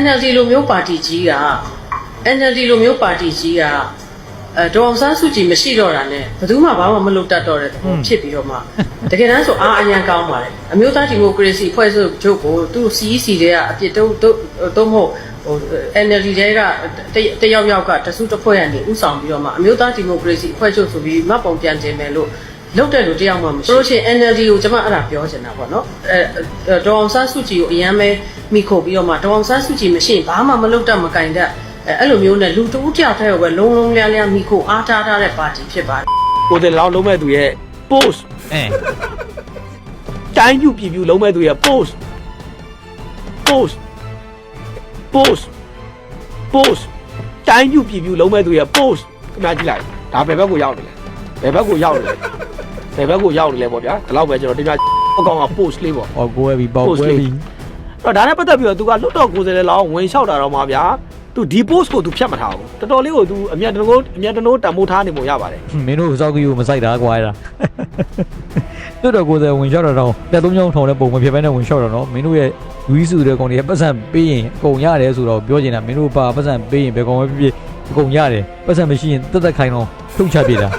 NLD လိုမျိုးပါတီကြီးက NLD လိုမျိုးပါတီကြီးကအဲဒေါအောင်ဆန်းစုကြည်မရှိတော့တာနဲ့ဘယ်သူမှဘာမှမလုပ်တတ်တော့တဲ့သဘောဖြစ်ပြီးတော့မှတကယ်တမ်းဆိုအားအရန်ကောင်းပါတယ်အမျိုးသားဒီမိုကရေစီဖွဲ့စုချုပ်ကိုသူ CEC တွေကအပြစ်တုံးတုံးတုံးမဟုတ်ဟို NLD တွေကတယောက်ယောက်ကတစုတစ်ဖွဲ့ရနေဥဆောင်ပြီးတော့မှအမျိုးသားဒီမိုကရေစီအဖွဲ့ချုပ်ဆိုပြီးမှတ်ပုံပြန်တင်မယ်လို့ လောက်တဲ့လူတယောက်မှမရှိဘူးလို့ရှိရင် NLD ကိုကျွန်မအဲ့ဒါပြောချင်တာပေါ့နော်အဲဒေါအောင်ဆန်းစုကြည်ကိုအရန်ပဲမိခုပြီးတော့မှဒေါအောင်ဆန်းစုကြည်မရှိရင်ဘာမှမလုပ်တတ်မကင်တတ်အဲအဲ့လိုမျိုးနဲ့လူတဦးတယောက်တည်းကိုပဲလုံးလုံးလျားလျားမိခုအားထားထားတဲ့ပါတီဖြစ်ပါတယ်ကိုယ်တည်းလောင်းလုံးမဲ့သူရဲ့ post အဲတိုင်းပြူပြည်ပြူလုံးမဲ့သူရဲ့ post post post post တိုင်းပြူပြည်ပြူလုံးမဲ့သူရဲ့ post ခင်ဗျာကြည့်လိုက်ဒါဘယ်ဘက်ကိုရောက်နေလဲဘယ်ဘက်ကိုရောက်နေလဲ ဘယ်ဘက်ကိုရောက်နေလဲပေါ့ဗျာဒီလောက်ပဲကျွန်တော်တင်ပြအကောင်က post လေးပေါ့ ဟောကိုယ်ပြီပေါက်ကွဲပြီ အဲ့တော့ဒါနဲ့ပတ်သက်ပြီးတော့ तू ကလွတ်တော်ကိုယ်စားလှယ်လောင်းဝင်လျှောက်တာတော့မှာဗျာ तू ဒီ post ကို तू ဖြတ်မထားဘူးတော်တော်လေးကို तू အမြတ်တနိုးအမြတ်တနိုးတန်ဖိုးထားနေမို့ရပါတယ် မင်းတို့စောက်ကြီးကိုမဆိုင်တာကွာအဲ့ဒါတို့တော့ကိုယ်စဝင်လျှောက်တာတော့တက်သုံးချောင်းထောင်တဲ့ပုံမဖြစ်ဘဲနဲ့ဝင်လျှောက်တာနော်မင်းတို့ရဲ့လူကြီးစုတဲ့ကောင်တွေပတ်စံပေးရင်အကုန်ရတယ်ဆိုတော့ပြောချင်တာမင်းတို့ပါပတ်စံပေးရင်ဘယ်ကောင်ပဲဖြစ်ဖြစ်အကုန်ရတယ်ပတ်စံမရှိရင်တက်တက်ခိုင်းတော့ထုတ်ချပြတာ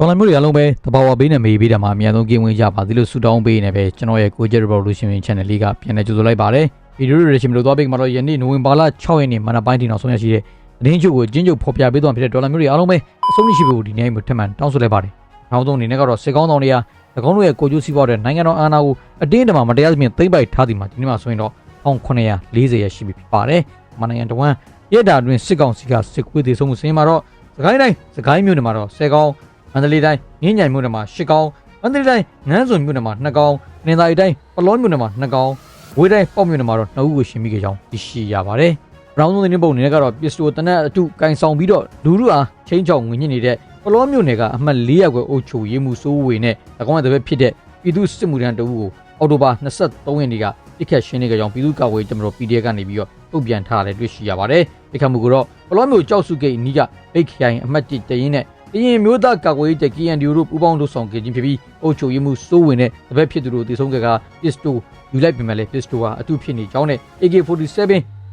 ဒေါ်လာမျိုးတွေအလုံးပဲတဘာဝဘေးနဲ့မေးပေးတယ်မှာအများဆုံးကင်းဝင်ကြပါသလိုဆူတောင်းပေးနေပဲကျွန်တော်ရဲ့ကိုကျက် revolution channel လေးကပြန်လည်ကြိုဆိုလိုက်ပါတယ်ဗီဒီယိုတွေရှင်မလို့သွားပေးမှာတော့ယနေ့နိုဝင်ဘာလ6ရက်နေ့မနက်ပိုင်းတင်အောင်ဆုံးရရှိတဲ့သတင်းချုပ်ကိုအချင်းချုပ်ဖော်ပြပေးသွားဖြစ်တဲ့ဒေါ်လာမျိုးတွေအားလုံးပဲအဆုံးရှိဖို့ဒီနေ့မှထပ်မံတောင်းဆိုလိုက်ပါတယ်နောက်ဆုံးအနေနဲ့ကတော့စစ်ကောင်းဆောင်တွေက၎င်းတို့ရဲ့ကိုကျိုးစီးပွားတဲ့နိုင်ငံတော်အာဏာကိုအတင်းအဓမ္မမတရားသဖြင့်သိမ့်ပိုက်ထားသည်မှာဒီနေ့မှဆိုရင်တော့1940ရရှိပြီဖြစ်ပါတယ်မနိုင်ငံတော်ဝန်ရက်တာတွင်စစ်ကောင်စီကစစ်ကွေးသေးဆုံးမှုစင်းမှာတော့စကိုင်းတိုင်းစကိုင်းမြို့နယ်မှာတော့10ကောင်းမ န္တလေးတိုင်းမြင်းညံမြို့နယ်မှာ10ကောင်းမန္တလေးတိုင်းငန်းစွန်မြို့နယ်မှာ2ကောင်းနင်္သာရီတိုင်းပလောမြို့နယ်မှာ2ကောင်းဝေးတိုင်းပေါ့မြို့နယ်မှာတော့2ဦးကိုရှင်မိခဲ့ကြောင်းသိရှိရပါတယ်ဘရောင်းဆုံးသတင်းပုံအနေနဲ့ကတော့ပစ္စတိုတနက်အတုကင်ဆောင်ပြီးတော့လူလူအားချင်းချောင်ငွေညစ်နေတဲ့ပလောမြို့နယ်ကအမှတ်၄ရပ်ကွယ်အုပ်ချုပ်ရေးမှုစိုးဝေနဲ့၎င်းရဲ့တပည့်ဖြစ်တဲ့ပြည်သူစစ်မှုထမ်းတအုပ်ကိုအော်တိုဘာ23ရက်နေ့ကပြစ်ခတ်ရှင်းနေကြကြောင်းပြည်သူ့ကာကွယ်ရေးတပ်မတော် PDF ကနေပြီးတော့ထုတ်ပြန်ထားတယ်တွေ့ရှိရပါတယ်။ပြစ်ခတ်မှုကတော့ပလောမြို့ကြောက်စုဂိတ်အနီးကဗိတ်ခိုင်အမှတ်1တရင်နဲ့ ကရင်မျိုးသားကာကွယ်ရေးတပ် KNDO တို့ပူးပေါင်းလုပ်ဆောင်ခဲ့ခြင်းဖြစ်ပြီးအုပ်ချုပ်ရေးမှုစိုးဝင်တဲ့တပည့်ဖြစ်သူတို့တည်ဆုံးခဲ့ကပစ္စတိုယူလိုက်ပြင်မဲ့လေပစ္စတိုဟာအတုဖြစ်နေကြောင်းနဲ့ AK47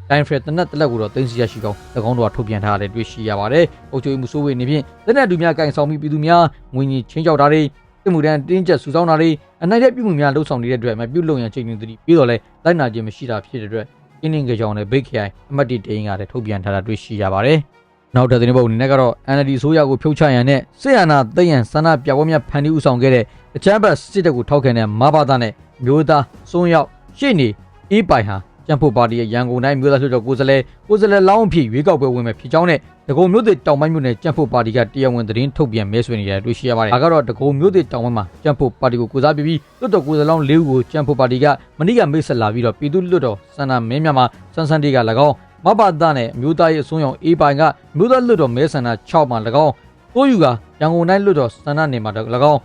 တိုင်းဖရက်တနက်တလက်ကိုတော့တင်းစီရရှိကောင်း၎င်းတို့ကထုတ်ပြန်ထားတယ်တွေ့ရှိရပါတယ်။အုပ်ချုပ်ရေးမှုစိုးဝင်နေဖြင့်လက်နက်တူများကင်ဆောင်ပြီးပြည်သူများငွေကြီးချင်းချောက်တာတွေစစ်မှုထမ်းတင်းကျပ်စုဆောင်းတာတွေအနိုင်တဲ့ပြုမှုများလှုပ်ဆောင်နေတဲ့အတွက်မပြုတ်လုံရန်ချိန်နေသတိပြီးတော့လဲလိုက်နာခြင်းမရှိတာဖြစ်တဲ့အတွက်အင်းင်းကြောင်နဲ့ဘိတ်ခိုင်အမတ်တီတိန်ကလည်းထုတ်ပြန်ထားတာတွေ့ရှိရပါတယ်။ နောက်တဲ့သတင်းပုံအနေနဲ့ကတော့ NLD ဆိုးရကိုဖြုတ်ချရန်နဲ့စစ်အာဏာသိမ်းရန်ဆန္ဒပြပွဲများဖန်တီးဥဆောင်ခဲ့တဲ့အချမ်းဘတ်စစ်တပ်ကိုထောက်ခံတဲ့မဘာသာနဲ့မျိုးသားစွန်းရောက်ရှေ့နေအေးပိုင်ဟာကျန်းဖို့ပါတီရဲ့ရန်ကုန်တိုင်းမျိုးသားလွှတ်တော်ကိုယ်စားလှယ်ကိုယ်စားလှယ်လောင်းအဖြစ်ရွေးကောက်ပွဲဝင်မဲ့ဖြစ်ကြောင်းနဲ့ဒဂုံမျိုးသစ်တောင်ပိုင်းမြို့နယ်ကျန်းဖို့ပါတီကတရားဝင်သတင်းထုတ်ပြန်မဲဆွေနေရတွေ့ရှိရပါတယ်။ဒါကတော့ဒဂုံမျိုးသစ်တောင်ပိုင်းမှာကျန်းဖို့ပါတီကိုကိုစားပြပြီးလွှတ်တော်ကိုယ်စားလောင်း၄ဦးကိုကျန်းဖို့ပါတီကမနေ့ကမိတ်ဆက်လာပြီးတော့ပြည်သူ့လွှတ်တော်စန္ဒမဲမြမှာစန်းစန်းတေးက၎င်း မဘာသာနဲ့အမျိုးသားရေးအစွန်းရောက်အေးပိုင်ကမျိုးသားလွှတ်တော်မဲဆန္ဒ6မှာ၎င်းတိုးယူကရန်ကုန်တိုင်းလွှတ်တော်စန္ဒနယ်မှာ၎င်း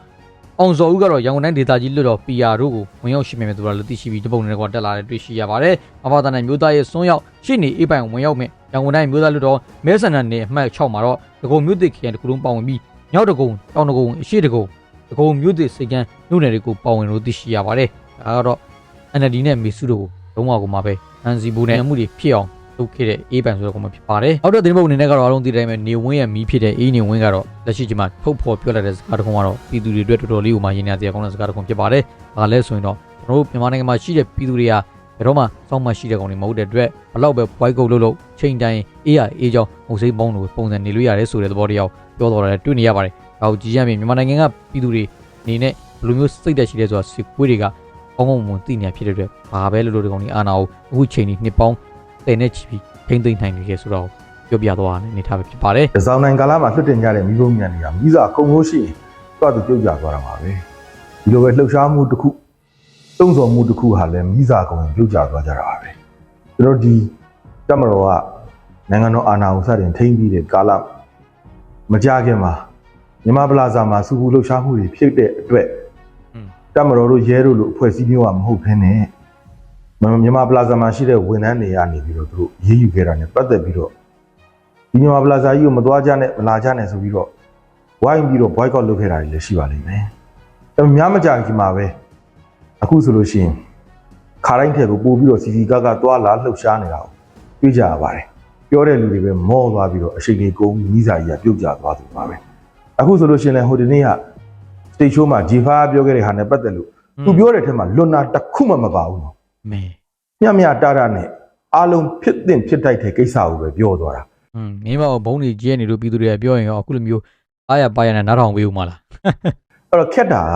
အောင်စောဦးကတော့ရန်ကုန်တိုင်းဒေသကြီးလွှတ်တော် PR တို့ကိုဝင်ရောက်ရှိမြင်မဲ့သူတို့လည်းသိရှိပြီးတပုံတွေကတက်လာတဲ့တွေ့ရှိရပါတယ်။မဘာသာနဲ့မျိုးသားရေးစွန်းရောက်ရှေ့နေအေးပိုင်ဝင်ရောက်မဲ့ရန်ကုန်တိုင်းမျိုးသားလွှတ်တော်မဲဆန္ဒနယ်အမှတ်6မှာတော့ဒဂုံမျိုးသစ်ခရိုင်တစ်ခုလုံးပါဝင်ပြီးမြောက်ဒဂုံတောင်ဒဂုံအရှိဒဂုံဒဂုံမျိုးသစ်စိတ်ကန်းမြို့နယ်တွေကိုပါဝင်လို့သိရှိရပါတယ်။ဒါကတော့ NLD နဲ့မေစုတို့ကိုလုံးဝကိုမှပဲအန်စီဘူနဲ့မှုတွေဖြစ်အောင် လုပ်ခဲ့တဲ့အေးပန်ဆိုတဲ့ကောင်မှဖြစ်ပါတယ်။အောက်တော့တင်ပုတ်အနေနဲ့ကတော့အားလုံးသိတဲ့အတိုင်းပဲနေဝင်းရဲ့မီးဖြစ်တဲ့အေးနေဝင်းကတော့လက်ရှိချိန်မှာထုတ်ဖော်ပြောလိုက်တဲ့စကားတစ်ခုကတော့ပြည်သူတွေအတွက်တော်တော်လေးကိုမှရင်းနှီးစရာကောင်းတဲ့စကားတစ်ခုဖြစ်ပါတယ်။ဘာလဲဆိုရင်တော့ကျွန်တော်တို့မြန်မာနိုင်ငံမှာရှိတဲ့ပြည်သူတွေကဘယ်တော့မှစောင့်မရှိတဲ့ကောင်တွေမဟုတ်တဲ့အတွက်ဘလောက်ပဲဘွိုက်ကုတ်လို့လို့ချိန်တိုင်းအေးရအေးကြောင်းမုတ်စိမ့်ပေါင်းလို့ပုံစံနေလို့ရတယ်ဆိုတဲ့သဘောတရားကိုပြောတော်တာလည်းတွေ့နေရပါတယ်။ဒါကိုကြည်ရမြင်မြန်မာနိုင်ငံကပြည်သူတွေအနေနဲ့ဘယ်လိုမျိုးစိတ်သက်ရှိလဲဆိုတာစစ်ကွေးတွေကကောင်းကောင်းမွန်သိနေဖြစ်တဲ့အတွက်ဘာပဲလို့လို့ဒီကောင်ကြီးအာနာကိုအခုချိန်ကြီးနှစ်ပေါင်း တည်နေချီပြီးထိမ့်သိမ့်နိုင်နေခဲ့ဆိုတော့ပြောပြသွားတဲ့အနေထားပဲဖြစ်ပါတယ်ဒီဆောင်နိုင်ကာလမှာလွတ်တင်ကြတဲ့မိဘမြန်တွေကမိစာကုံလို့ရှိရင်တော့သူပြုတ်ကြသွားတာပါပဲဒီလိုပဲလှုပ်ရှားမှုတစ်ခုတုံ့ဆော်မှုတစ်ခုဟာလည်းမိစာကုံပြုတ်ကြသွားကြတာပါပဲကျွန်တော်ဒီတမတော်ကနိုင်ငံတော်အာဏာကိုစတင်ထိန်းပြီးတဲ့ကာလမကြခင်မှာမြန်မာပလာဇာမှာစူပူလှုပ်ရှားမှုတွေဖြစ်တဲ့အတွက်တမတော်တို့ရဲတို့လိုအဖွဲ့အစည်းမျိုးကမဟုတ်ဘဲနဲ့ မြန်မာပလာဇာမှာရှိတဲ့ဝန်ထမ်းတွေကနေပြီးတော့သူတို့ရေးယူခဲ့တာ ਨੇ ပတ်သက်ပြီးတော့ဒီမြန်မာပလာဇာကြီးကိုမသွားကြနဲ့မလာကြနဲ့ဆိုပြီးတော့ဝိုင်းပြီးတော့ boycott လုပ်ခဲ့တာတွေလည်းရှိပါလိမ့်မယ်။ဒါပေမဲ့များမကြခင်မှာပဲအခုဆိုလို့ရှိရင်ခါတိုင်းထက်ကိုပို့ပြီးတော့စီစီကားကားသွားလာလှုပ်ရှားနေတာကိုတွေးကြရပါတယ်ပြောတဲ့လူတွေပဲမောသွားပြီးတော့အရှိန်ကြီးကုန်းမိစာကြီးကပြုတ်ကျသွားသူပါပဲအခုဆိုလို့ရှိရင်လည်းဟိုဒီနေ့ကစတေချိုးမှာဂျီဖာပြောခဲ့တဲ့ဟာနဲ့ပတ်သက်လို့သူပြောတဲ့ထက်မှာလွန်နာတစ်ခုမှမပါဘူးနော် မဲ မျှမျှတတနဲ့အားလုံးဖြစ်သင့်ဖြစ်တိုက်တဲ့ကိစ္စကိုပဲပြောသွားတာ อืมမင်းမဘုံတွေကျဲနေလို့ပြည်သူတွေကပြောရင်ရောအခုလိုမျိုးအားရပါရနဲ့နားထောင်ပေးဦးမလား အဲ့တော့ခက်တာက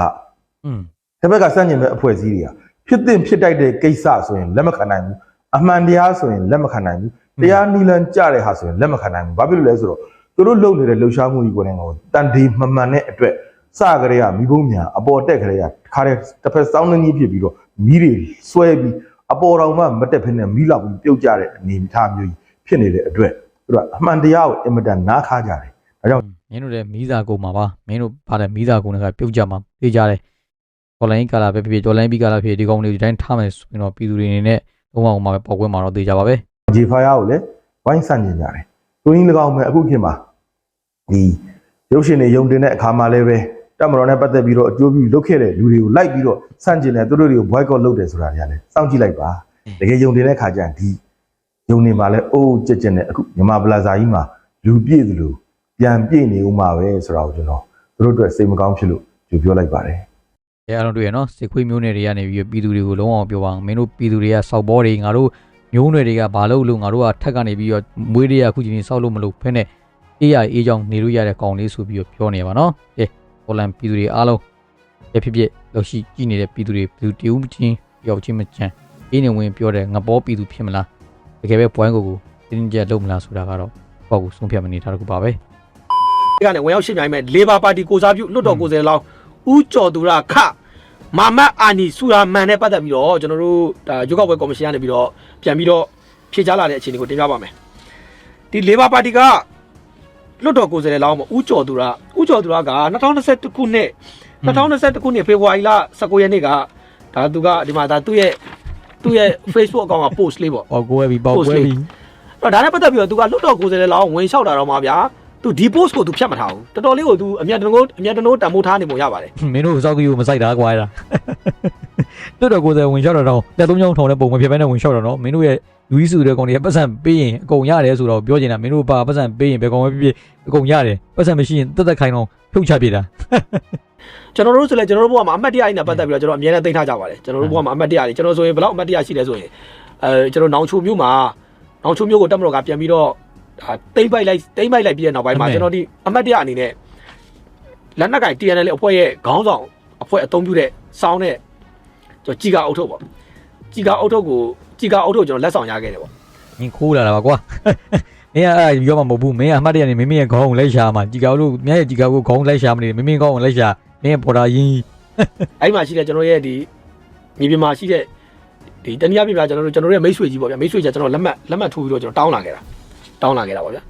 อืม တစ်ဘက်ကစန့်ကျင်မဲ့အဖွဲ့အစည်းတွေကဖြစ်သင့်ဖြစ်တိုက်တဲ့ကိစ္စဆိုရင်လက်မခံနိုင်ဘူးအမှန်တရားဆိုရင်လက်မခံနိုင်ဘူးတရားနီလန်ကြတဲ့ဟာဆိုရင်လက်မခံနိုင်ဘူးဘာဖြစ်လို့လဲဆိုတော့သူတို့လုပ်နေတဲ့လှုပ်ရှားမှုကြီးကိုလည်းငေါတန်ဒီမမှန်တဲ့အတွက် စကြရေကမိဘုံညာအပေါ်တက်ကြရေကခါတဲ့တစ်ဖက်စောင်းနှင်းကြီးဖြစ်ပြီးတော့မီးတွေဆွဲပြီးအပေါ်တော်မှမတက်ဖ ೇನೆ မီးလောက်ပြီးပြုတ်ကြတဲ့အနေအထားမျိုးကြီးဖြစ်နေတဲ့အတွက်သူတို့ကအမှန်တရားကိုအင်မတန်နားခါကြတယ်ဒါကြောင့်မင်းတို့လည်းမီးစာကုန်မှာပါမင်းတို့ဗါတယ်မီးစာကုန်တွေကပြုတ်ကြမှာသိကြတယ်တော်လိုင်းကာလာပဲဖြစ်ဖြစ်တော်လိုင်းပြီးကာလာဖြစ်ဖြစ်ဒီကောင်တွေဒီတိုင်းထားမယ်ဆိုရင်တော့ပြည်သူတွေအနေနဲ့သုံးအောင်မှာပဲပေါက်ကွဲမှာတော့သိကြပါပဲဂျေဖာယာကိုလည်းဝိုင်းဆန့်ကျင်ကြတယ်။တွင်း၎င်းမဲ့အခုခေတ်မှာဒီရုပ်ရှင်တွေယုံတင်တဲ့အခါမှာလည်းပဲ တက်မတော်နဲ့ပတ်သက်ပြီးတော့အကျိုးပြုလုပ်ခဲ့တဲ့လူတွေကိုလိုက်ပြီးတော့ဆန့်ကျင်တယ်သူတို့တွေကို boycott လုပ်တယ်ဆိုတာတွေကလည်းစောင့်ကြည့်လိုက်ပါ။တကယ်ယုံတင်တဲ့ခါကျရင်ဒီယုံနေမှာလဲအိုးကြက်ကြက်နဲ့အခုမြန်မာပလာဇာကြီးမှာလူပြည့်သလိုပြန်ပြည့်နေဦးမှာပဲဆိုတာကိုကျွန်တော်သူတို့အတွက်စိတ်မကောင်းဖြစ်လို့ကြိုပြောလိုက်ပါတယ်။အဲအားလုံးတွေ့ရနော်စစ်ခွေးမျိုးနယ်တွေကနေပြီးပြည်သူတွေကိုလုံးအောင်ပြောပါအောင်မင်းတို့ပြည်သူတွေကစောက်ဘောတွေငါတို့မျိုးနယ်တွေကဘာလို့လို့ငါတို့ကထက်ကနေပြီးတော့မွေးတွေကအခုချိန်ကြီးစောက်လို့မလို့ဖဲနဲ့အေးရအေးကြောင်နေလို့ရတဲ့ကောင်လေးဆိုပြီးတော့ပြောနေပါနော်ကဲ ပေါ်လန်ပြည်သူတွေအားလုံးရဖြစ်ဖြစ်လို့ရှိကြည့်နေတဲ့ပြည်သူတွေပြည်သူတဦးချင်းယောက်ချင်းမချမ်းအေးနေဝင်ပြောတယ်ငဘောပြည်သူဖြစ်မလားတကယ်ပဲပွိုင်းကိုကိုတင်းကြပ်လုပ်မလားဆိုတာကတော့ပေါ့ကိုဆုံးဖြတ်မနေတာတခုပါပဲဒီကနေဝင်ရောက်ရှင်းပြိုင်မဲ့ Labor Party ကိုစားပြုလွတ်တော်ကိုယ်စားလှယ်လောင်းဦးကျော်သူရခမာမတ်အာနီဆူရာမန်နဲ့ပတ်သက်ပြီးတော့ကျွန်တော်တို့ဒါရွေးကောက်ပွဲကော်မရှင်ကနေပြီးတော့ပြန်ပြီးတော့ဖြေကြားလာတဲ့အခြေအနေကိုတင်ပြပါမယ်ဒီ Labor Party က လွတ်တော်ကိုယ်စားလှယ်လောင်းပေါ့ဦးကျော်သူရဦးကျော်သူရက2021ခုနှစ်2021ခုနှစ်ဖေဖော်ဝါရီလ19ရက်နေ့ကဒါသူကဒီမှာဒါသူ့ရဲ့သူ့ရဲ့ Facebook အကောင့်က post လေးပေါ့ ပေါက်ကွဲပြီးပေါက်ကွဲပြီး အဲ့တော့ဒါနဲ့ပတ်သက်ပြီးတော့ तू ကလွတ်တော်ကိုယ်စားလှယ်လောင်းဝင်လျှောက်တာတော့မှာဗျာ तू ဒီ post ကို तू ဖြတ်မထားဘူးတော်တော်လေးကို तू အမြတ်တနိုးအမြတ်တနိုးတန်ဖိုးထားနေပုံရပါတယ် မင်းတို့စောက်ကြီးကိုမဆိုင်တာကွာအဲ့ဒါတို့တော့ကိုယ်စဝင်လျှောက်တာတော့လက်သုံးချောင်းထောင်တဲ့ပုံမဖြစ်ဘဲနဲ့ဝင်လျှောက်တာနော်မင်းတို့ရဲ့ လူကြီးစုတဲ့ကောင်တွေပတ်စံပေးရင်အကုန်ရတယ်ဆိုတော့ပြောချင်တာမင်းတို့ပါပတ်စံပေးရင်ဘယ်ကောင်ပဲဖြစ်ဖြစ်အကုန်ရတယ်ပတ်စံမရှိရင်တက်တက်ခိုင်တော့ဖြုတ်ချပြတာကျွန်တော်တို့ဆိုလဲကျွန်တော်တို့ဘဝမှာအမှတ်တရအင်းနဲ့ပတ်သက်ပြီးတော့ကျွန်တော်အမြဲတမ်းသိထားကြပါတယ်ကျွန်တော်တို့ဘဝမှာအမှတ်တရတွေကျွန်တော်ဆိုရင်ဘယ်လောက်အမှတ်တရရှိလဲဆိုရင်အဲကျွန်တော်နောင်ချိုမျိုးမှာနောင်ချိုမျိုးကိုတက်မတော်ကပြန်ပြီးတော့ဒါတိမ့်ပိုက်လိုက်တိမ့်ပိုက်လိုက်ပြီးတဲ့နောက်ပိုင်းမှာကျွန်တော်ဒီအမှတ်တရအနေနဲ့လက်နက်ကင် TNL အဖွဲ့ရဲ့ခေါင်းဆောင်အဖွဲ့အသုံးပြုတဲ့စောင်းတဲ့ကျွန်တော်ကြီးကအုပ်ထုတ်ပေါ့ကြီးကအုပ်ထုတ်ကို ကြီးကအုပ်ထုတ်ကျွန်တော်လက်ဆောင်ရခဲ့တယ်ပေါ့ညင်ခိုးလာတာပါကွာမင်းကအဲ့ပြောမှမဟုတ်ဘူးမင်းကအမှတ်တရနေမင်းမင်းရဲ့ခေါင်းကိုလိုက်ရှာမှာជីကောက်လို့မြရဲ့ជីကောက်ကိုခေါင်းလိုက်ရှာမနေမင်းမင်းခေါင်းကိုလိုက်ရှာမင်းရဲ့ပေါ်တာရင်းအဲ့မှာရှိတဲ့ကျွန်တော်ရဲ့ဒီမြေပြင်မှာရှိတဲ့ဒီတနည်းအားဖြင့်ပြကျွန်တော်တို့ကျွန်တော်တို့ရဲ့မိတ်ဆွေကြီးပေါ့ဗျာမိတ်ဆွေကြီးကျွန်တော်လက်မှတ်လက်မှတ်ထိုးပြီးတော့ကျွန်တော်တောင်းလာခဲ့တာတောင်းလာခဲ့တာပေါ့ဗျာ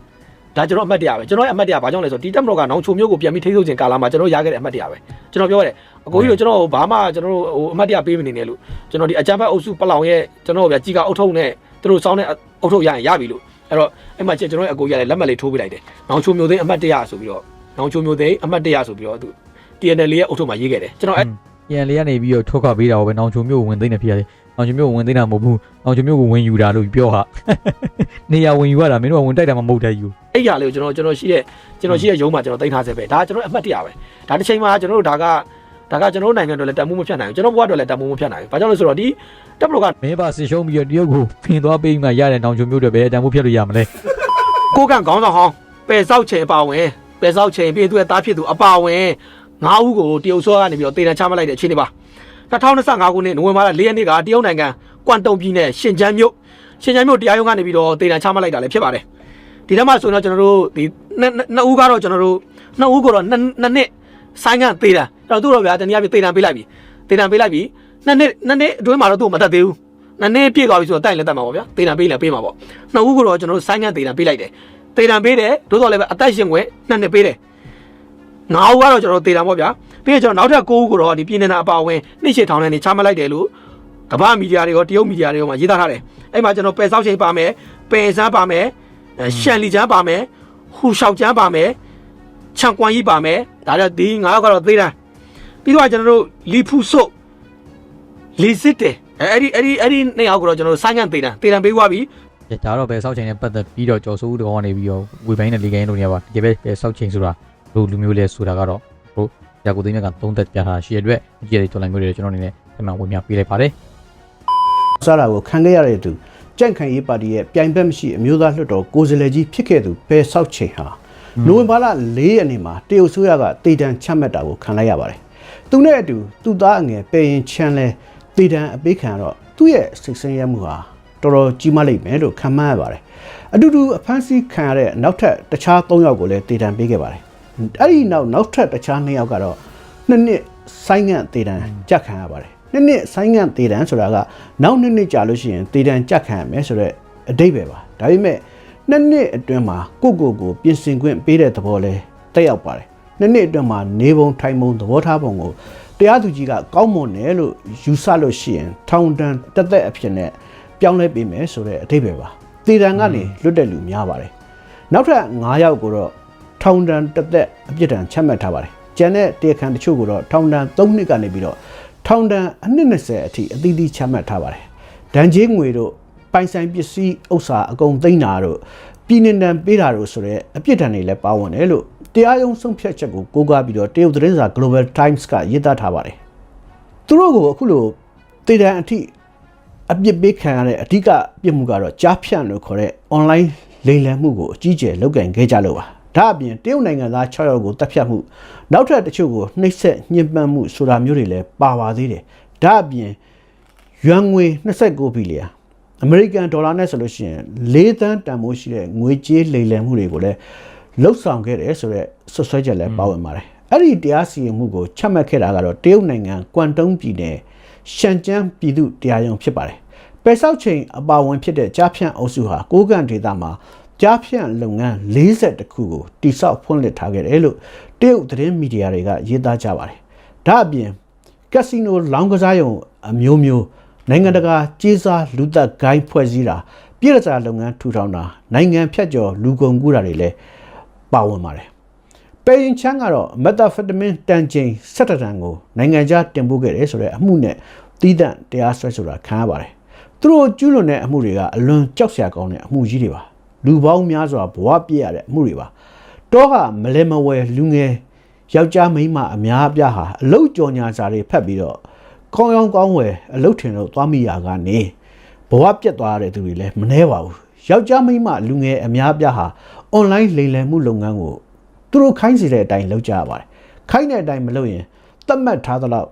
ဒါကျွန်တော်အမှတ်တရပဲကျွန်တော်ရဲ့အမှတ်တရဘာကြောင့်လဲဆိုတော့ဒီတက်မတော်ကနောင်ချိုမျိုးကိုပြန်ပြီးထိန်းချုပ်ခြင်းကာလမှာကျွန်တော်ရခဲ့တဲ့အမှတ်တရပဲကျွန်တော်ပြောရတယ်အကိုကြီးတို့ကျွန်တော်ဘာမှကျွန်တော်တို့ဟိုအမှတ်တရပေးမနေနဲ့လို့ကျွန်တော်ဒီအကြမ်းဖက်အုပ်စုပလောင်ရဲ့ကျွန်တော်ဗျာကြီးကအုပ်ထုံနဲ့သူတို့စောင်းတဲ့အုပ်ထုံရရင်ရပြီလို့အဲ့တော့အဲ့မှာကျွန်တော်ရဲ့အကိုကြီးကလည်းလက်မှတ်လေးထိုးပေးလိုက်တယ်နောင်ချိုမျိုးသိန်းအမှတ်တရဆိုပြီးတော့နောင်ချိုမျိုးသိန်းအမှတ်တရဆိုပြီးတော့သူ TNL ရဲ့အုပ်ထုံမှာရေးခဲ့တယ်ကျွန်တော်အဲ့ပြန်လေးကနေပြီးတော့ထုတ်ခပေးတာပဲနောင်ချုံမျိုးကိုဝင်သိမ်းနေဖြစ်ရတယ် နောင်ချုံမျိုးကိုဝင်သိမ်းတာမဟုတ်ဘူးနောင်ချုံမျိုးကိုဝင်ယူတာလို့ပြောဟာနေရဝင်ယူရတာမင်းတို့ကဝင်တိုက်တာမှမဟုတ်တဲ့ယူအဲ့ရလေးကိုကျွန်တော်ကျွန်တော်ရှိတဲ့ကျွန်တော်ရှိတဲ့ရုံးမှာကျွန်တော်တင်ထားစေပဲဒါကျွန်တော်အမှတ်တရပဲဒါတစ်ချိန်မှာကျွန်တော်တို့ဒါကဒါကကျွန်တော်တို့နိုင်ငံတွေလည်းတန်မိုးမဖြတ်နိုင်ဘူးကျွန်တော်ဘဝတွေလည်းတန်မိုးမဖြတ်နိုင်ဘူးဘာကြောင့်လဲဆိုတော့ဒီတပ်မတော်ကမင်းပါဆင်ရှုံးပြီးတော့တရုတ်ကိုဖင်သွားပေးမှရတဲ့နောင်ချုံမျိုးတွေပဲအတန်ဖို့ဖြတ်လို့ရမလဲကိုကန့်ခေါင်းဆောင်ဟောင်းပယ်ဆောက်ချိန်အပါဝင်ပယ်ဆောက်ချိန်ပြီးသူ့ရဲ့တားဖြစ်သူအပါဝင်ငါးဦးကိုတရုတ်စောကနေပြီးတော့တေတံချမှတ်လိုက်တဲ့အခြေအနေပါ 2025ခုနှစ်နိုဝင်ဘာလ4ရက်နေ့ကတရုတ်နိုင်ငံကွမ်တုံပြည်နယ်ရှင်ကျန်းမြို့ရှင်ကျန်းမြို့တရားရုံးကနေပြီးတော့တေတံချမှတ်လိုက်တာလည်းဖြစ်ပါတယ်ဒီထဲမှာဆိုရင်တော့ကျွန်တော်တို့ဒီနှစ်နှစ်ဦးကတော့ကျွန်တော်တို့နှစ်ဦးကတော့နှစ်နှစ်နှစ်ဆိုင်းငံတေတံအဲ့တော့သူ့တော့ဗျာတနည်းအားဖြင့်တေတံပေးလိုက်ပြီတေတံပေးလိုက်ပြီနှစ်နှစ်နှစ်နှစ်အတွင်းမှာတော့သူ့ကိုမတတ်သေးဘူးနှစ်နှစ်ပြည့်သွားပြီဆိုတော့တိုင်လည်းတတ်မှာပေါ့ဗျာတေတံပေးလည်းပေးမှာပေါ့နှစ်ဦးကတော့ကျွန်တော်တို့ဆိုင်းငံတေတံပေးလိုက်တယ်တေတံပေးတယ်သို့တော်လည်းပဲအသက်ရှင်ခွင့်နှစ်နှစ်ပေးတယ်ငါးဦးကတော့ကျွန်တော်တို့တေတံပေါ့ဗျာ ပြီးတော့ကျွန်တော်နောက်ထပ်၉ဦးကိုတော့ဒီပြည်နယ်နာအပါအဝင်နှိမ့်ရှစ်ထောင်ထဲနေချမှတ်လိုက်တယ်လို့ကမ္ဘာမီဒီယာတွေရောတရုတ်မီဒီယာတွေရောမှာရေးသားထားတယ်အဲ့မှာကျွန်တော်ပယ်ဆောက်ချိန်ပါမယ်ပယ်စမ်းပါမယ်အဲရှန်လီချမ်းပါမယ်ဟူရှောက်ချမ်းပါမယ်ချန်ကွမ်ကြီးပါမယ်ဒါကြောင့်ဒီငါးယောက်ကတော့သေးတယ်ပြီးတော့ကျွန်တော်တို့လီဖူဆုတ်လီစစ်တယ်အဲအဲ့ဒီအဲ့ဒီအဲ့ဒီနှစ်ယောက်ကတော့ကျွန်တော်တို့ဆိုင်းငံတေတံတေတံပေးသွားပြီဒါတော့ပဲစောက်ချိန်နဲ့ပတ်သက်ပြီးတော့ကြော်စိုးတော်ကနေပြီးတော့ဝေပိုင်းနဲ့လေကိုင်းတို့နေရာပါတကယ်ပဲပဲစောက်ချိန်ဆိုတာဘလို့လူမျိုးလဲဆိုတာကတော့တို့ ရာကိုသိန်းမြတ်ကသုံးသက်ပြထားရှိရတဲ့အတွက်အကြည့်ရတဲ့တော်လိုင်းမျိုးတွေကျွန်တော်အနေနဲ့အမှန်ဝင်ပြပေးလိုက်ပါတယ်စားတာကိုခံခဲ့ရတဲ့သူကြန့်ခိုင်ရေးပါတီရဲ့ပြိုင်ဘက်မရှိအမျိုးသားလွှတ်တော်ကိုယ်စားလှယ်ကြီးဖြစ်ခဲ့သူပဲဆောက်ချိန်ဟာနိုဝင်ဘာလ၄ရက်နေ့မှာတရုတ်ဆိုရကတေတံချမှတ်တာကိုခံလိုက်ရပါတယ်။သူနဲ့အတူသူ့သားအငယ်ပေရင်ချမ်းလဲတေတံအပေးခံရတော့သူ့ရဲ့စိတ်ဆင်းရဲမှုဟာတော်တော်ကြီးမားလိမ့်မယ်လို့ခံမှန်းရပါတယ်။အတူတူအဖမ်းဆီးခံရတဲ့နောက်ထပ်တခြား၃ယောက်ကိုလည်းတေတံပေးခဲ့ပါတယ်။ အဲ့ဒီနောက်နောက်ထပ်တခြား၂ယောက်ကတော့နှစ်နှစ်ဆိုင်းငံ့တေတံကြက်ခံရပါတယ်။နှစ်နှစ်ဆိုင်းငံ့တေတံဆိုတာကနောက်နှစ်နှစ်ကြာလို့ရှိရင်တေတံကြက်ခံရမယ်ဆိုတော့အတိတ်ပဲပါ။ဒါပေမဲ့နှစ်နှစ်အတွင်းမှာကိုယ့်ကိုယ်ကိုပြင်ဆင်ခွင့်ပေးတဲ့သဘောလဲတက်ရောက်ပါတယ်။နှစ်နှစ်အတွင်းမှာနေပုံထိုင်ပုံသဘောထားပုံကိုတရားသူကြီးကကောင်းမွန်တယ်လို့ယူဆလို့ရှိရင်ထောင်ဒဏ်တက်သက်အဖြစ်နဲ့ပြောင်းလဲပေးမယ်ဆိုတဲ့အတိတ်ပဲပါ။တေတံကနေလွတ်တဲ့လူများပါတယ်။နောက်ထပ်9ယောက်ကိုတော့ ထောင်ဒဏ်တက်သက်အပြစ်ဒဏ်ချမှတ်ထားပါတယ်။ကျန်တဲ့တရားခံတချို့ကိုတော့ထောင်ဒဏ်3နှစ်ကနေပြီးတော့ထောင်ဒဏ်အနှစ်20အထိအသီးသီးချမှတ်ထားပါတယ်။ဒဏ်ကြေးငွေတို့ပိုင်ဆိုင်ပစ္စည်းဥစ္စာအကုန်သိမ်းတာတို့ပြည်နှင်ဒဏ်ပေးတာတို့ဆိုတဲ့အပြစ်ဒဏ်တွေလည်းပါဝင်တယ်လို့တရားရုံးဆုံးဖြတ်ချက်ကိုကိုးကားပြီးတော့တရုတ်သတင်းစာ Global Times ကရေးသားထားပါတယ်။သူတို့ကိုအခုလိုတေတံအထိအပြစ်ပေးခံရတဲ့အဓိကပြစ်မှုကတော့ကြားဖြန့်လို့ခေါ်တဲ့ online လိမ်လည်မှုကိုအကြီးကျယ်လုပ်ကင်ခဲ့ကြလို့ပါ ဒါအပြင်တရုတ်နိုင်ငံသား6ယောက်ကိုတပ်ဖြတ်မှုနောက်ထပ်တချို့ကိုနှိပ်စက်ညှဉ်းပန်းမှုဆိုတာမျိုးတွေလည်းပါပါသေးတယ်ဒါအပြင်ယွမ်ငွေ29ဘီလီယံအမေရိကန်ဒေါ်လာနဲ့ဆိုလို့ရှိရင်၄သန်းတန်ဖိုးရှိတဲ့ငွေကြေးလိမ်လည်မှုတွေကိုလည်းလှုပ်ဆောင်ခဲ့တယ်ဆိုတော့ဆွဆွဲချက်လည်းပါဝင်ပါတယ်အဲ့ဒီတရားစီရင်မှုကိုချမှတ်ခဲ့တာကတော့တရုတ်နိုင်ငံကွမ်တုံးပြည်နယ်ရှန်ကျန်းပြည်သူတရားရုံးဖြစ်ပါတယ်ပယ်ဆောက်ချိန်အပါဝင်ဖြစ်တဲ့ကြားဖြန့်အုပ်စုဟာကိုးကန်ဒေသမှာ ကြားဖြန့်လုပ်ငန်း40ခုကိုတိစောက်ဖွင့်လှစ်ထားခဲ့တယ်လို့တရုတ်သတင်းမီဒီယာတွေကရေးသားကြပါတယ်။ဒါအပြင်ကက်စီနိုလောင်းကစားရုံအမျိုးမျိုးနိုင်ငံတကာကြေးစားလူသက်ဂိုင်းဖွဲ့စည်းတာပြည်ရစာလုပ်ငန်းထူထောင်တာနိုင်ငံဖြတ်ကျော်လူကုန်ကူးတာတွေလည်းပါဝင်ပါတယ်။ပေရင်ချမ်းကတော့မက်တာဖက်တမင်တန်ချိန်17တန်ကိုနိုင်ငံခြားတင်ပို့ခဲ့တယ်ဆိုတဲ့အမှုနဲ့တီးတန့်တရားစွဲဆိုတာခံရပါတယ်။သူတို့ကျူးလွန်တဲ့အမှုတွေကအလွန်ကြောက်စရာကောင်းတဲ့အမှုကြီးတွေပါ။ လူပေါင်းများစွာဘဝပြည့်ရတဲ့အမှုတွေပါ။တောကမလဲမဝဲလူငယ်ယောက်ျားမိန်းမအများအပြားဟာအလုတ်ကြော်ညာစာတွေဖတ်ပြီးတော့ကောင်းကောင်းကောင်းဝယ်အလုတ်ထင်လို့သွားမိရာကနေဘဝပြတ်သွားရတဲ့သူတွေလည်းမနှဲပါဘူး။ယောက်ျားမိန်းမလူငယ်အများအပြားဟာ online လိမ်လည်မှုလုပ်ငန်းကိုသူတို့ခိုင်းစီတဲ့အတိုင်းလုပ်ကြရပါတယ်။ခိုင်းတဲ့အတိုင်းမလုပ်ရင်သတ်မှတ်ထားသလောက်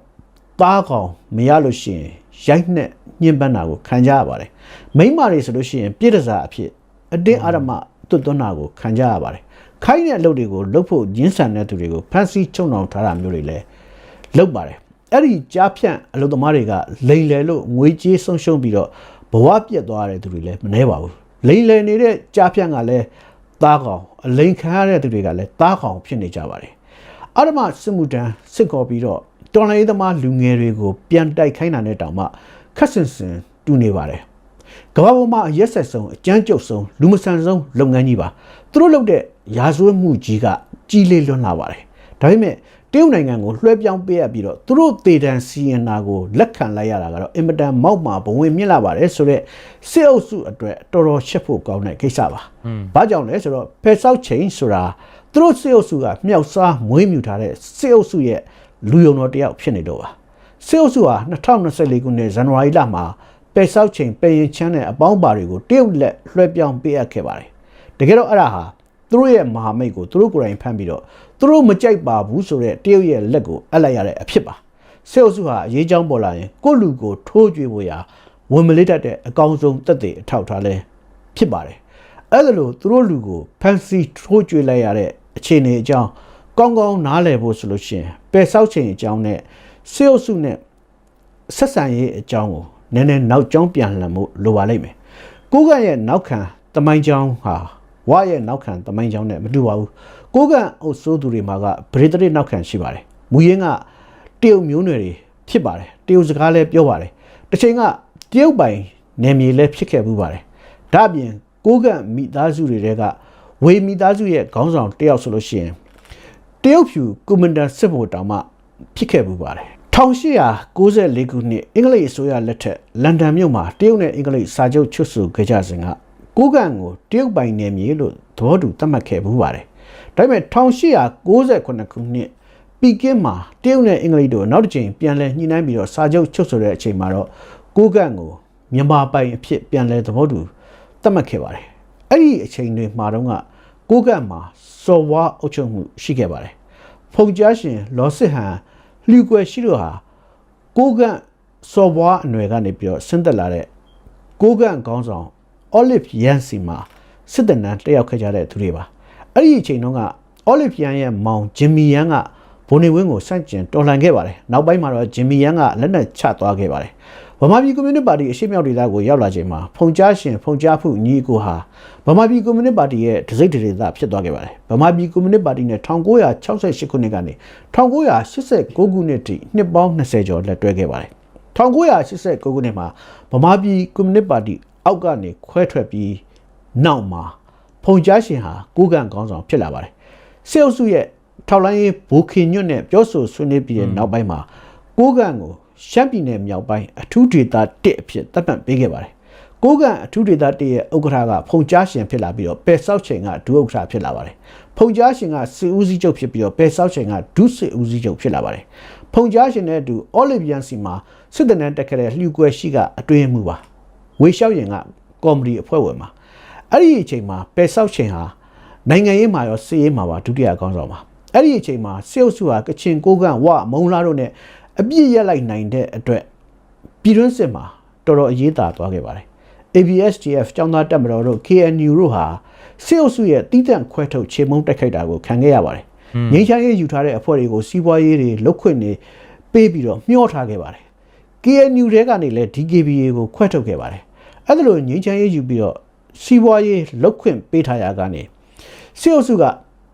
သားကောင်မရလို့ရှိရင်ရိုက်နှက်ညှဉ်းပန်းတာကိုခံကြရပါတယ်။မိန်းမတွေဆိုလို့ရှိရင်ပြည့်တစားအဖြစ် အတင်းအဓမ္မတွတ်သွန်းတာကိုခံကြရပါတယ်။ခိုင်းတဲ့အလုပ်တွေကိုလုပ်ဖို့ရင်းဆန်တဲ့သူတွေကိုဖမ်းဆီးချုပ်နှောင်ထားတာမျိုးတွေလည်းလုပ်ပါတယ်။အဲ့ဒီကြားဖြန့်အလုပ်သမားတွေကလိန်လယ်လို့ငွေကြေးဆုံးရှုံးပြီးတော့ဘဝပြတ်သွားတဲ့သူတွေလည်းမနှဲပါဘူး။လိန်လယ်နေတဲ့ကြားဖြန့်ကလည်းသားကောင်အလိန်ခံရတဲ့သူတွေကလည်းသားကောင်ဖြစ်နေကြပါတယ်။အရမစစ်မှုတန်းစစ်ကော်ပြီးတော့တော်လိုင်းသမားလူငယ်တွေကိုပြန်တိုက်ခိုင်းတာနဲ့တောင်မှခက်ဆင်ဆင်တူနေပါတယ်။ ကမ္ဘာပေါ်မှာအရက်ဆက်ဆုံးအကြမ်းကြုတ်ဆုံးလူမဆန်ဆုံးလုပ်ငန်းကြီးပါ။သူတို့လုပ်တဲ့ရာဇဝတ်မှုကြီးကကြီးလေးလွန်းလာပါတယ်။ဒါပေမဲ့တရုတ်နိုင်ငံကိုလွှဲပြောင်းပေးရပြီးတော့သူတို့တေတံစီရင်တာကိုလက်ခံလိုက်ရတာကတော့အင်မတန်မောက်မာဘဝင်မြင့်လာပါတယ်ဆိုတော့စစ်အုပ်စုအတွက်တော်တော်ရှက်ဖို့ကောင်းတဲ့ကိစ္စပါ။ဘာကြောင့်လဲဆိုတော့ဖယ်ဆောက်ချိန်ဆိုတာသူတို့စစ်အုပ်စုကမြောက်စားမွေးမြူထားတဲ့စစ်အုပ်စုရဲ့လူယုံတော်တယောက်ဖြစ်နေတော့ပါစစ်အုပ်စုဟာ2024ခုနှစ်ဇန်နဝါရီလမှာ ပယ်ဆောက်ချိန်ပယ်ရင်ချမ်းတဲ့အပေါင်းပါတွေကိုတရုတ်လက်လွှဲပြောင်းပေးအပ်ခဲ့ပါတယ်တကယ်တော့အဲ့ဒါဟာသူတို့ရဲ့မဟာမိတ်ကိုသူတို့ကိုယ်တိုင်ဖမ်းပြီးတော့သူတို့မကြိုက်ပါဘူးဆိုတဲ့တရုတ်ရဲ့လက်ကိုအပ်လိုက်ရတဲ့အဖြစ်ပါစစ်အုပ်စုဟာအရေးချောင်းပေါ်လာရင်ကိုယ့်လူကိုထိုးကြွေးဖို့ရာဝင်မလေးတတ်တဲ့အကောင်းဆုံးတက်တဲ့အထောက်ထားလဲဖြစ်ပါတယ်အဲ့ဒါလို့သူတို့လူကိုဖမ်းဆီးထိုးကြွေးလိုက်ရတဲ့အခြေအနေအကြောင်းကောင်းကောင်းနားလည်ဖို့ဆိုလို့ရှိရင်ပယ်ဆောက်ချိန်အကြောင်းနဲ့စေအုပ်စုနဲ့ဆက်ဆံရေးအကြောင်းကို နည်းနည်းနောက်ကျောင်းပြန်လှန်မှုလိုပါလိမ့်မယ်။ကိုကန့်ရဲ့နောက်ခံတမိုင်းကျောင်းဟာဝါရဲ့နောက်ခံတမိုင်းကျောင်းနဲ့မတူပါဘူး။ကိုကန့်အုပ်စိုးသူတွေမှာကဗြိတိန်နောက်ခံရှိပါတယ်။မူရင်းကတရုတ်မျိုးနွယ်တွေဖြစ်ပါတယ်။တရုတ်စကားလည်းပြောပါတယ်။တစ်ချိန်ကတရုတ်ပိုင်နယ်မြေလည်းဖြစ်ခဲ့မှုပါတယ်။ဒါ့အပြင်ကိုကန့်မိသားစုတွေတဲကဝေမိသားစုရဲ့ခေါင်းဆောင်တယောက်ဆိုလို့ရှိရင်တရုတ်ဖြူကွန်မန်ဒါစစ်ဗိုလ်တောင်မှဖြစ်ခဲ့ပူပါတယ် 1894ခုနှစ်အင်္ဂလိပ်အစိုးရလက်ထက်လန်ဒန်မြို့မှာတရုတ်နဲ့အင်္ဂလိပ်စာချုပ်ချွတ်ဆိုခဲ့ကြစဉ်ကကိုကန့်ကိုတရုတ်ပိုင်နယ်မြေလို့သဘောတူသတ်မှတ်ခဲ့ဘူးပါတယ်ဒါပေမဲ့1898ခုနှစ်ပီကင်းမှာတရုတ်နဲ့အင်္ဂလိပ်တို့နောက်တစ်ချိန်ပြန်လည်ညှိနှိုင်းပြီးတော့စာချုပ်ချုပ်ဆိုတဲ့အချိန်မှာတော့ကိုကန့်ကိုမြန်မာပိုင်အဖြစ်ပြန်လည်သဘောတူသတ်မှတ်ခဲ့ပါတယ်အဲ့ဒီအချိန်တွေမှာတော့ကကိုကန့်မှာစော်ဝါအုပ်ချုပ်မှုရှိခဲ့ပါတယ်ဖုန်ကြားရှင်လောစစ်ဟန် လျူကွယ်ရှိတို့ဟာကိုကန့်စော်ဝါအနွယ်ကနေပြီးတော့ဆင်းသက်လာတဲ့ကိုကန့်ခေါင်းဆောင် Olive Yancy မှာစစ်တပ်နန်းတက်ရောက်ခဲ့ကြတဲ့သူတွေပါအဲ့ဒီအချိန်တုန်းက Olive Yan ရဲ့မောင်ဂျင်မီယန်က ဘုံနေဝင်းကိုစန့်ကျင်တော်လှန်ခဲ့ပါတယ်နောက်ပိုင်းမှာတော့ဂျင်မီယန်ကလက်နက်ချသွားခဲ့ပါတယ်ဗမာပြည်ကွန်မြူနစ်ပါတီအရှိမြောက်ဒေသကိုရောက်လာချိန်မှာဖုန်ကြားရှင်ဖုန်ကြားဖုညီကိုဟာဗမာပြည်ကွန်မြူနစ်ပါတီရဲ့ဒစိမ့်ဒေသဖြစ်သွားခဲ့ပါတယ်ဗမာပြည်ကွန်မြူနစ်ပါတီနဲ့1968ခုနှစ်ကနေ1989ခုနှစ်ထိနှစ်ပေါင်း20ကျော်လက်တွဲခဲ့ပါတယ်1989ခုနှစ်မှာဗမာပြည်ကွန်မြူနစ်ပါတီအောက်ကနေခွဲထွက်ပြီးနောက်မှာဖုန်ကြားရှင်ဟာကိုကန့်ခေါင်းဆောင်ဖြစ်လာပါတယ်စေအုပ်စုရဲ့ ထောက်လိုင်းရေးဘူခင်ညွတ်နဲ့ပြောဆိုဆွေးနွေးပြီးတဲ့နောက်ပိုင်းမှာကိုကန့်ကိုရှမ်းပြည်နယ်မြောက်ပိုင်းအထူးဒေသ1အဖြစ်သတ်မှတ်ပေးခဲ့ပါတယ်ကိုကန့်အထူးဒေသ1ရဲ့ဥက္ကဋ္ဌကဖုန်ကြားရှင်ဖြစ်လာပြီးတော့ပယ်ဆောက်ချိန်ကဒုဥက္ကဋ္ဌဖြစ်လာပါတယ်ဖုန်ကြားရှင်ကစစ်ဦးစီးချုပ်ဖြစ်ပြီးတော့ပယ်ဆောက်ချိန်ကဒုစစ်ဦးစီးချုပ်ဖြစ်လာပါတယ်ဖုန်ကြားရှင်နဲ့အတူအော်လီဗီယန်စီမှာစစ်တပ်နဲ့တက်ခဲ့တဲ့လှူကွယ်ရှိကအတွင်းမှုပါဝေလျှောက်ရင်ကကော်မတီအဖွဲ့ဝင်မှာအဲ့ဒီအချိန်မှာပယ်ဆောက်ချိန်ဟာနိုင်ငံရေးမှာရောစီးရေးမှာပါဒုတိယခေါင်းဆောင်ပါ အဲ့ဒီအချိန်မှာစေအုပ်စုဟာကချင်ကိုကန့်ဝမုံလာတို့နဲ့အပြစ်ရက်လိုက်နိုင်တဲ့အတွက်ပြည်တွင်းစစ်မှာတော်တော်အရေးသာသွားခဲ့ပါတယ် ABSDF ကျောင်းသားတက်မတော်တို့ KNU တို့ဟာစေအုပ်စုရဲ့တီးတန့်ခွဲထုတ်ခြေမုံတက်ခိုက်တာကိုခံခဲ့ရပါတယ်ငင်းချမ်းရေးယူထားတဲ့အဖွဲ့တွေကိုစီးပွားရေးတွေလုတ်ခွင့်နေပေးပြီးတော့မျှောထားခဲ့ပါတယ် KNU တွေကနေလည်း DKBA ကိုခွဲထုတ်ခဲ့ပါတယ်အဲ့ဒါလိုငင်းချမ်းရေးယူပြီးတော့စီးပွားရေးလုတ်ခွင့်ပေးထားရကနေစေအုပ်စုက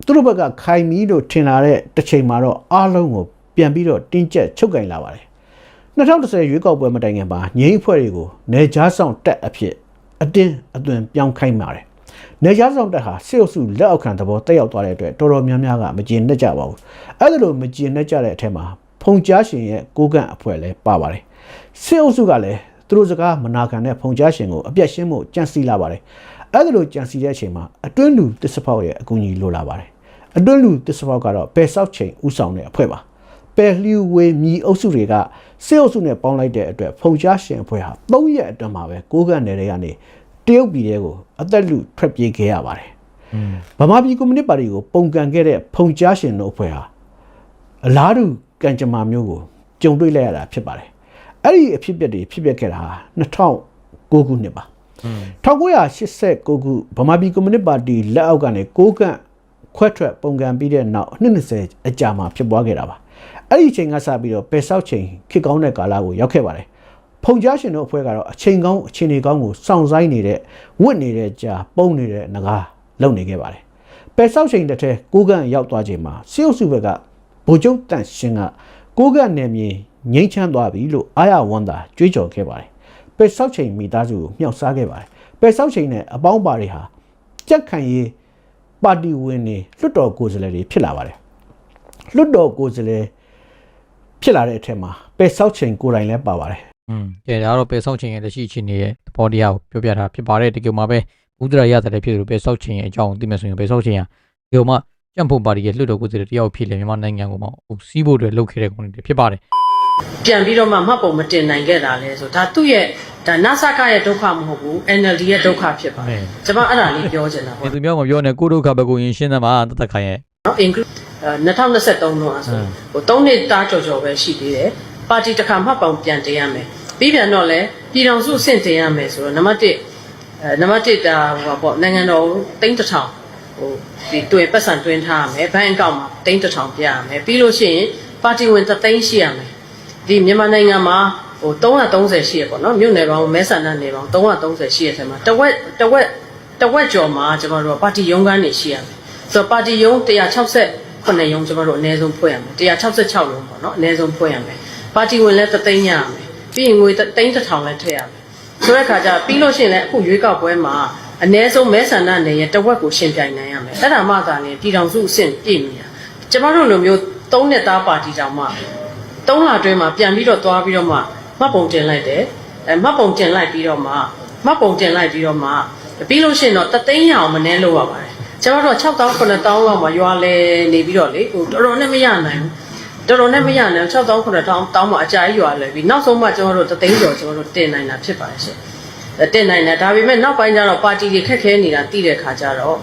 သူတို့ဘက်ကခိုင်မီလို့ထင်လာတဲ့တစ်ချိန်မှာတော့အားလုံးကိုပြန်ပြီးတော့တင်းကျပ်ချုပ်ကင်လာပါတယ်2010ရွေးကောက်ပွဲမတိုင်ခင်မှာငြိမ်းအဖွဲ့တွေကိုနေကြားဆောင်တက်အဖြစ်အတင်းအသွင်ပြောင်းခိုင်းပါတယ်နေကြားဆောင်တက်ဟာစေအုပ်စုလက်အောက်ခံသဘောတက်ရောက်သွားတဲ့အတွက်တော်တော်များများကမကျေနပ်ကြပါဘူးအဲ့ဒါလိုမကျေနပ်ကြတဲ့အထက်မှာဖုန်ကြားရှင်ရဲ့ကိုကန့်အဖွဲ့လည်းပါပါတယ်စေအုပ်စုကလည်းသူတို့စကားမနာခံတဲ့ဖုန်ကြားရှင်ကိုအပြတ်ရှင်းဖို့ကြံစီလာပါတယ်အဲ့ဒါလိုကြံစီတဲ့အချိန်မှာအတွင်းလူတစ္ဆဖောက်ရဲ့အကူအညီလိုလာပါတယ် အတွင်းလူတစ္ဆဖောက်ကတော့ပယ်ဆောက်ချိန်ဥဆောင်တဲ့အဖွဲ့ပါပယ်လျူဝေမြီအုပ်စုတွေကစေအုပ်စုနဲ့ပေါင်းလိုက်တဲ့အတွက်ဖုန်ကြားရှင်အဖွဲ့ဟာ၃ရက်အတွင်းမှာပဲကိုးကန့်နယ်တွေကနေတရုတ်ပြည်တွေကိုအသက်လူထွက်ပြေးခဲ့ရပါတယ်ဗမာပြည်ကွန်မြူနစ်ပါတီကိုပုံကန်ခဲ့တဲ့ဖုန်ကြားရှင်တို့အဖွဲ့ဟာအလားတူကံကြမ္မာမျိုးကိုကြုံတွေ့လိုက်ရတာဖြစ်ပါတယ်အဲ့ဒီအဖြစ်အပျက်တွေဖြစ်ပျက်ခဲ့တာ2009ခုနှစ်ပါ1989ခုဗမာပြည်ကွန်မြူနစ်ပါတီလက်အောက်ကနေကိုးကန့် ခွဲထွက်ပုံကန်ပြီးတဲ့နောက်နှစ်20အကြာမှာဖြစ်ပွားခဲ့တာပါအဲ့ဒီအချိန်ကစပြီးတော့ပယ်ဆောက်ချိန်ခေတ်ကောင်းတဲ့ကာလကိုရောက်ခဲ့ပါတယ်ဖုန်ကြားရှင်တို့အဖွဲ့ကတော့အချိန်ကောင်းအချိန်တွေကောင်းကိုစောင့်ဆိုင်နေတဲ့ဝတ်နေတဲ့ကြာပုံနေတဲ့ငကားလုံနေခဲ့ပါတယ်ပယ်ဆောက်ချိန်တစ်ထဲကိုးကန့်ရောက်သွားချိန်မှာစေအုပ်စုဘက်ကဗိုလ်ချုပ်တန့်ရှင်ကကိုးကန့်နယ်မြေငိမ့်ချမ်းသွားပြီလို့အာရဝန်တာကြွေးကြော်ခဲ့ပါတယ်ပယ်ဆောက်ချိန်မိသားစုကိုမြောက်စားခဲ့ပါတယ်ပယ်ဆောက်ချိန်နဲ့အပေါင်းပါတွေဟာကြက်ခံရေး ပါတီဝင်တွေလွှတ်တော်ကိုယ်စားလှယ်တွေဖြစ်လာပါတယ်လွှတ်တော်ကိုယ်စားလှယ်ဖြစ်လာတဲ့အထက်မှာပယ်ဆောက်ချိန်ကိုယ်တိုင်လည်းပါပါတယ်อืมကဲဒါကတော့ပေဆောက်ခြင်းရဲ့လက်ရှိအခြေအနေရဲ့သဘောတရားကိုပြောပြတာဖြစ်ပါတယ်တကယ်မှာပဲဘုဒ္ဓရာရတဲ့ဖြစ်လို့ပေဆောက်ခြင်းရဲ့အကြောင်းသိမယ်ဆိုရင်ပေဆောက်ခြင်းဟာဒီလိုမှကြံ့ဖို့ပါတီရဲ့လွှတ်တော်ကိုယ်စားလှယ်တယောက်ဖြစ်လေမြန်မာနိုင်ငံကိုမှဟိုစီးဖို့အတွက်လုပ်ခဲ့တဲ့ကောင်တွေဖြစ်ပါတယ်ပြန်ပြီးတော့မှမှတ်ပုံမတင်နိုင်ခဲ့တာလဲဆိုဒါသူ့ရဲ့ ဒါနာဆာကရဲ့ဒုက္ခမဟုတ်ဘူး NLD ရဲ့ဒုက္ခဖြစ်ပါတယ်ကျွန်မအဲ့ဒါလေးပြောချင်တာဒီပေါ့သူမျိုးမပြောနဲ့ကိုဒုက္ခပဲကိုရင်ရှင်းသမှာတသက်ခိုင်ရဲ့နော် include 2023တုန်းကဆိုဟို3နှစ်တားကြော်ကြော်ပဲရှိသေးတယ်ပါတီတစ်ခါမှတ်ပုံပြန်တင်ရမယ်ပြီးပြန်တော့လဲပြည်တော်စုအဆင့်တင်ရမယ်ဆိုတော့နံပါတ်1အဲနံပါတ်1ဒါဟိုပါပေါ့နိုင်ငံတော်တိန်းတစ်ထောင်ဟိုဒီတွင်ပတ်စံတွင်းထားရမယ်ဘဏ်အကောင့်မှာတိန်းတစ်ထောင်ပြရမယ်ပြီးလို့ရှိရင်ပါတီဝင်သသိန်းရှိရမယ်ဒီမြန်မာနိုင်ငံမှာ ဟို330ရှိရပေါ့နော်မြို့နယ်ပေါင်းမဲဆန္ဒနယ်ပေါင်း330ရှိရတဲ့မှာတဝက်တဝက်တဝက်ကျော်မှာကျွန်တော်တို့ကပါတီရုံးခန်းနေရှိရမယ်ဆိုတော့ပါတီရုံး160ခုနှစ်ရုံးကျွန်တော်တို့အနည်းဆုံးဖွဲ့ရမယ်166ရုံးပေါ့နော်အနည်းဆုံးဖွဲ့ရမယ်ပါတီဝင်လည်းသသိန်းရရမယ်ပြီးရင်ငွေသိန်းတစ်ထောင်လည်းထည့်ရမယ်ဆိုတဲ့အခါကျပြီးလို့ရှိရင်လည်းအခုရွေးကောက်ပွဲမှာအ ਨੇ ဆုံးမဲဆန္ဒနယ်ရဲ့တဝက်ကိုရှင်ပြိုင်နိုင်ရမယ်အဲ့ဒါမှသာလေပြည်တော်စုအဆင့်ပြည့်မီတာကျွန်တော်တို့လိုမျိုးသုံးနှစ်သားပါတီတောင်မှသုံးလအတွင်းမှာပြန်ပြီးတော့သွားပြီးတော့မှ မှတ်ပုံတင်လိုက်တယ်အဲမှတ်ပုံတင်လိုက်ပြီးတော့မှမှတ်ပုံတင်လိုက်ပြီးတော့မှပြီးလို့ရှိရင်တော့တသိန်းရအောင်မနှဲလို့ရပါတယ်ကျမတို့6000 9000လောက်မှရွာလဲနေပြီးတော့လေဟိုတော်တော်နဲ့မရနိုင်ဘူးတော်တော်နဲ့မရနိုင်6000 9000တောင်းမှအကြာကြီးရွာလဲပြီးနောက်ဆုံးမှကျမတို့တသိန်းကျော်ကျမတို့တင်နိုင်တာဖြစ်ပါတယ်ရှင်တင်နိုင်တယ်ဒါပေမဲ့နောက်ပိုင်းကျတော့ပါတီတွေခက်ခဲနေတာသိတဲ့ခါကျတော့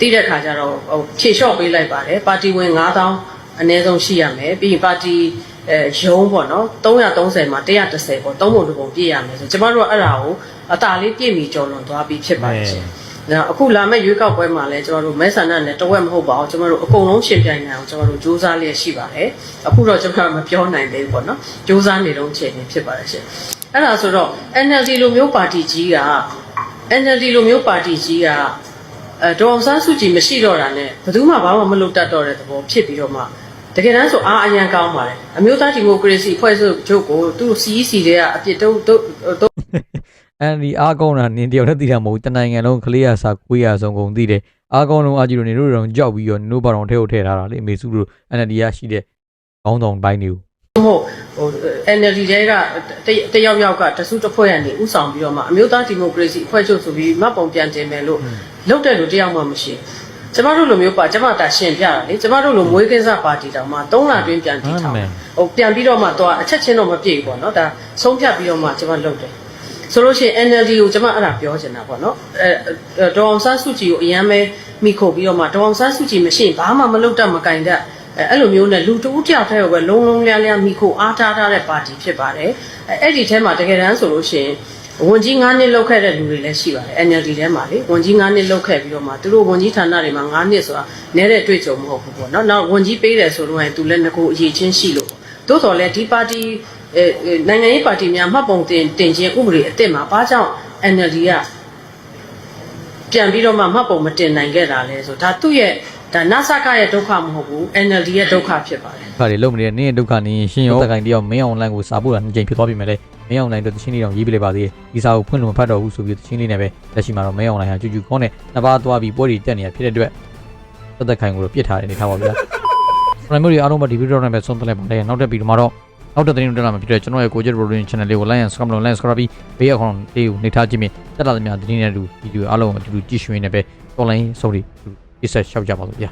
သိတဲ့ခါကျတော့ဟိုဖြေလျှော့ပေးလိုက်ပါတယ်ပါတီဝင်9000အနည်းဆုံးရှိရမယ်ပြီးရင်ပါတီ အဲရုံးပေါ့နော်330မှာ130ပေါ့သုံးပုံတစ်ပုံပြည့်ရမယ်ဆိုကျမတို့ကအဲ့ဒါကိုအတာလေးပြည့်မီကျော်လွန်သွားပြီးဖြစ်ပါတယ်ရှင်ဒါအခုလာမယ့်ရွေးကောက်ပွဲမှာလည်းကျွန်တော်တို့မဲဆန္ဒနဲ့တဝက်မဟုတ်ပါဘူးကျွန်တော်တို့အကုန်လုံးရှင်ပြိုင်နိုင်အောင်ကျွန်တော်တို့စူးစမ်းလျက်ရှိပါတယ်အခုတော့ကျွန်တော်မပြောနိုင်သေးဘူးပေါ့နော်စူးစမ်းနေတော့ချိန်နေဖြစ်ပါတယ်ရှင်အဲ့ဒါဆိုတော့ NLD လိုမျိုးပါတီကြီးက NLD လိုမျိုးပါတီကြီးကအဲဒေါ်အောင်ဆန်းစုကြည်မရှိတော့တာနဲ့ဘယ်သူမှဘာမှမလုပ်တတ်တော့တဲ့သဘောဖြစ်ပြီးတော့မှ တကယ်တမ်းဆိုအားအရန်ကောင်းပါတယ်အမျိုးသားဒီမိုကရေစီဖွဲ့စုချုပ်ကိုသူ CEC တွေကအပြစ်တုံးတုံးအန်ဒီအားကောင်းတာနင်တယောက်နဲ့သိတာမဟုတ်ဘူးတနိုင်ငံလုံးကလေးရစာကွေးရဆုံးကုန်သိတယ်အားကောင်းလုံးအားကြီးတို့နေတို့တော့ကြောက်ပြီးတော့နင်တို့ဘာတော်ထဲကိုထည့်ထားတာလေအမေစုတို့အန်ဒီရရှိတဲ့ခေါင်းဆောင်ပိုင်းတွေကိုမဟုတ်ဟို NLD တဲကတတယောက်ယောက်ကတစုတစ်ဖွဲ့ရနေဥဆောင်ပြီးတော့မှအမျိုးသားဒီမိုကရေစီအဖွဲ့ချုပ်ဆိုပြီးမှတ်ပုံပြန်တင်မယ်လို့လုပ်တဲ့လူတယောက်မှမရှိဘူး ကျမတို့လိုမျိုးပါကျမတာရှင်ပြတာလေကျမတို့လိုမွေးကင်းစားပါတီတောင်မှ3လတွင်းပြန်တည်ထောင်ဟိုပြန်ပြီးတော့မှတော့အချက်ချင်းတော့မပြည့်ဘူးပေါ့နော်ဒါဆုံးဖြတ်ပြီးတော့မှကျမလုပ်တယ်ဆိုလို့ရှိရင် NLD ကိုကျမအဲ့ဒါပြောချင်တာပေါ့နော်အဲဒေါအောင်ဆန်းစုကြည်ကိုအရန်ပဲမိခိုပြီးတော့မှဒေါအောင်ဆန်းစုကြည်မရှိရင်ဘာမှမလုပ်တတ်မကင်တတ်အဲအဲ့လိုမျိုးနဲ့လူတူတယောက်တည်းကိုပဲလုံးလုံးလျားလျားမိခိုအားထားထားတဲ့ပါတီဖြစ်ပါတယ်အဲအဲ့ဒီထဲမှာတကယ်တမ်းဆိုလို့ရှိရင် ဝန်ကြီး9နှစ်လောက်ခဲ့တဲ့လူတွေလည်းရှိပါတယ် NLD ထဲမှာလေဝန်ကြီး9နှစ်လောက်ခဲ့ပြီးတော့မှသူတို့ဝန်ကြီးဌာနတွေမှာ9နှစ်ဆိုတာနဲတဲ့တွေ့ကြုံမဟုတ်ဘူးပေါ့နော်နောက်ဝန်ကြီးပေးတယ်ဆိုတော့ရင်သူလည်းငကိုအရေးချင်းရှိလို့သို့တော်လည်းဒီပါတီအဲနိုင်ငံရေးပါတီများမှတ်ပုံတင်တင်ခြင်းဥပဒေအစ်စ်မှာဘာကြောင့် NLD ကပြန်ပြီးတော့မှမှတ်ပုံမတင်နိုင်ခဲ့တာလဲဆိုဒါသူ့ရဲ့ ဒါနာဆာကရဲ့ဒုက္ခမဟုတ်ဘူး NLD ရဲ့ဒုက္ခဖြစ်ပါတယ်ခါတွေလုံနေတဲ့နင်းရဲ့ဒုက္ခနင်းရှင်ရောတခိုင်တယောက်မင်းအွန်လိုင်းကိုစာပို့တာနှစ်ကြိမ်ဖြစ်သွားပြီမဲ့လေမင်းအွန်လိုင်းတို့တချင်းလေးတော့ရေးပြလိုက်ပါသေးတယ်ဒီစာကိုဖွင့်လို့မဖတ်တော့ဘူးဆိုပြီးတချင်းလေးနဲ့ပဲလက်ရှိမှာတော့မင်းအွန်လိုင်းဟာကျူကျူခေါင်းနဲ့နှစ်ပါးသွားပြီးပွဲတွေတက်နေတာဖြစ်တဲ့အတွက်သက်သက်ခိုင်ကိုတော့ပြစ်ထားတယ်နေထားပါဗျာပရိုမိုရီအားလုံးပဲဒီဗီဒီယိုနဲ့ပဲဆုံးသက်လိုက်ပါတယ်နောက်တစ်ဗီဒီယိုမှာတော့နောက်တဲ့သတင်းတွေတက်လာမှာဖြစ်တဲ့ကျွန်တော်ရဲ့ကိုကျစ် production channel လေးကို like and subscribe လုပ် like and subscribe ပြီးဘေးအခေါင်းလေးကိုနှိပ်ထားခြင်းဖြင့်တက်လာသမျှသတင်းတွေနဲ့အတူဗီဒီယိုအားလုံးကိုအတူတူကြည့်ရှုရင်းနဲ့ပဲ online ဆုံး ပြီးပြည့်ဆက်ရှောက်ကြပါလို့ဗျာ